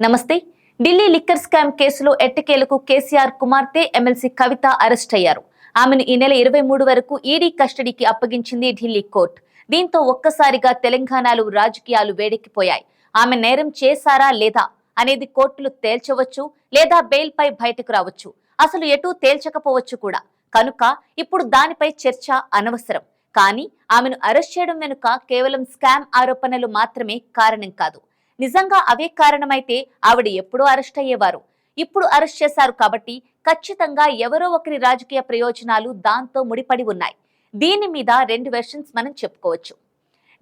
నమస్తే. Delhi liquor scam కేసులో ఎట్టకేలకు కేసీఆర్ కుమార్తె ఎమ్మెల్సీ కవిత అరెస్ట్ అయ్యారు. ఆమెను ఈ నెల ఇరవై మూడు వరకు ఈడీ కస్టడీకి అప్పగించింది ఢిల్లీ కోర్టు. దీంతో ఒక్కసారిగా తెలంగాణలో రాజకీయాలు వేడెక్కిపోయాయి. ఆమె నేరం చేశారా లేదా అనేది కోర్టులు తేల్చవచ్చు లేదా బెయిల్ పై బయటకు రావచ్చు. అసలు ఎటూ తేల్చకపోవచ్చు కూడా. కనుక ఇప్పుడు దానిపై చర్చ అనవసరం. కానీ ఆమెను అరెస్ట్ చేయడం వెనుక కేవలం స్కామ్ ఆరోపణలు మాత్రమే కారణం కాదు. నిజంగా అవే కారణమైతే ఆవిడ ఎప్పుడూ అరెస్ట్ అయ్యేవారు. ఇప్పుడు అరెస్ట్ చేశారు కాబట్టి ఖచ్చితంగా ఎవరో ఒకరి రాజకీయ ప్రయోజనాలు దాంతో ముడిపడి ఉన్నాయి. దీని మీద రెండు వెర్షన్స్ మనం చెప్పుకోవచ్చు.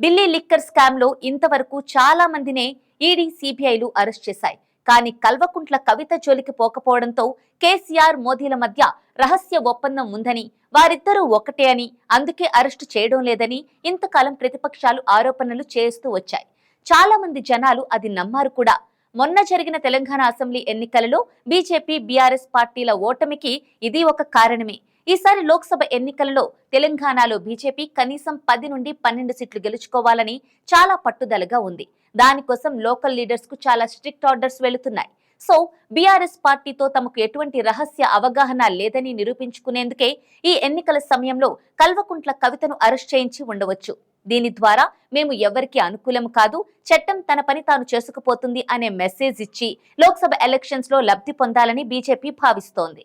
ఢిల్లీ లిక్కర్ స్కామ్లో ఇంతవరకు చాలా మందినే ఈడీ సిబిఐలు అరెస్ట్ చేశాయి. కానీ కల్వకుంట్ల కవిత జోలికి పోకపోవడంతో కేసీఆర్ మోదీల మధ్య రహస్య ఒప్పందం ఉందని వారిద్దరూ ఒకటే అని అందుకే అరెస్టు చేయడం లేదని ఇంతకాలం ప్రతిపక్షాలు ఆరోపణలు చేస్తూ వచ్చాయి. చాలా మంది జనాలు అది నమ్మారు కూడా. మొన్న జరిగిన తెలంగాణ అసెంబ్లీ ఎన్నికలలో బీజేపీ బీఆర్ఎస్ పార్టీల ఓటమికి ఇది ఒక కారణమే. ఈసారి లోక్సభ ఎన్నికలలో తెలంగాణలో బీజేపీ కనీసం పది నుండి పన్నెండు సీట్లు గెలుచుకోవాలని చాలా పట్టుదలగా ఉంది. దానికోసం లోకల్ లీడర్స్కు చాలా స్ట్రిక్ట్ ఆర్డర్స్ వెళుతున్నాయి. సో బీఆర్ఎస్ పార్టీతో తమకు ఎటువంటి రహస్య అవగాహన లేదని నిరూపించుకునేందుకే ఈ ఎన్నికల సమయంలో కల్వకుంట్ల కవితను అరెస్ట్ చేయించి ఉండవచ్చు. దీని ద్వారా మేము ఎవరికి అనుకూలం కాదు చట్టం తన పని తాను చేసుకుపోతుంది అనే మెసేజ్ ఇచ్చి లోక్సభ ఎలక్షన్స్లో లబ్ధి పొందాలని బీజేపీ భావిస్తోంది.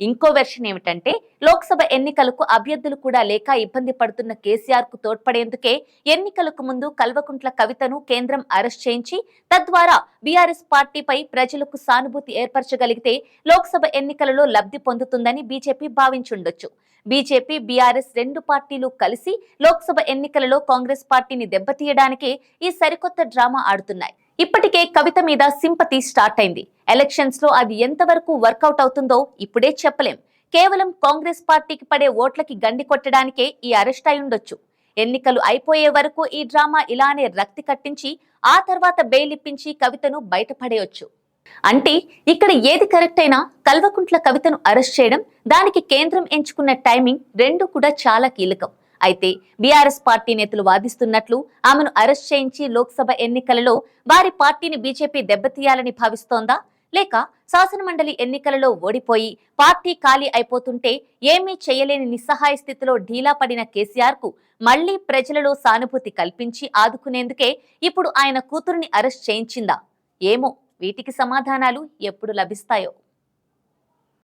ఇంకో వెర్షన్ ఏమిటంటే లోక్సభ ఎన్నికలకు అభ్యర్థులు కూడా లేక ఇబ్బంది పడుతున్న కేసీఆర్కు తోడ్పడేందుకే ఎన్నికలకు ముందు కల్వకుంట్ల కవితను కేంద్రం అరెస్ట్ చేయించి తద్వారా బీఆర్ఎస్ పార్టీపై ప్రజలకు సానుభూతి ఏర్పరచగలిగితే లోక్సభ ఎన్నికలలో లబ్ధి పొందుతుందని బీజేపీ భావించుండొచ్చు. బీజేపీ బీఆర్ఎస్ రెండు పార్టీలు కలిసి లోక్సభ ఎన్నికలలో కాంగ్రెస్ పార్టీని దెబ్బతీయడానికే ఈ సరికొత్త డ్రామా ఆడుతున్నాయి. ఇప్పటికే కవిత మీద సింపతి స్టార్ట్ అయింది. ఎలక్షన్స్లో అది ఎంతవరకు వర్కౌట్ అవుతుందో ఇప్పుడే చెప్పలేం. కేవలం కాంగ్రెస్ పార్టీకి పడే ఓట్లకి గండి కొట్టడానికే ఈ అరెస్ట్ అయి ఉండొచ్చు. ఎన్నికలు అయిపోయే వరకు ఈ డ్రామా ఇలానే రక్తి కట్టించి ఆ తర్వాత బెయిల్ ఇప్పించి కవితను బయటపడేయొచ్చు. అంటే ఇక్కడ ఏది కరెక్ట్ అయినా కల్వకుంట్ల కవితను అరెస్ట్ చేయడం దానికి కేంద్రం ఎంచుకున్న టైమింగ్ రెండు కూడా చాలా కీలకం. అయితే బీఆర్ఎస్ పార్టీ నేతలు వాదిస్తున్నట్లు ఆమెను అరెస్ట్ చేయించి లోక్సభ ఎన్నికలలో వారి పార్టీని బీజేపీ దెబ్బతీయాలని భావిస్తోందా? లేక శాసనమండలి ఎన్నికలలో ఓడిపోయి పార్టీ ఖాళీ అయిపోతుంటే ఏమీ చేయలేని నిస్సహాయ స్థితిలో ఢీలా పడిన కేసీఆర్కు మళ్ళీ ప్రజలలో సానుభూతి కల్పించి ఆదుకునేందుకే ఇప్పుడు ఆయన కూతురుని అరెస్ట్ చేయించిందా? ఏమో వీటికి సమాధానాలు ఎప్పుడు లభిస్తాయో.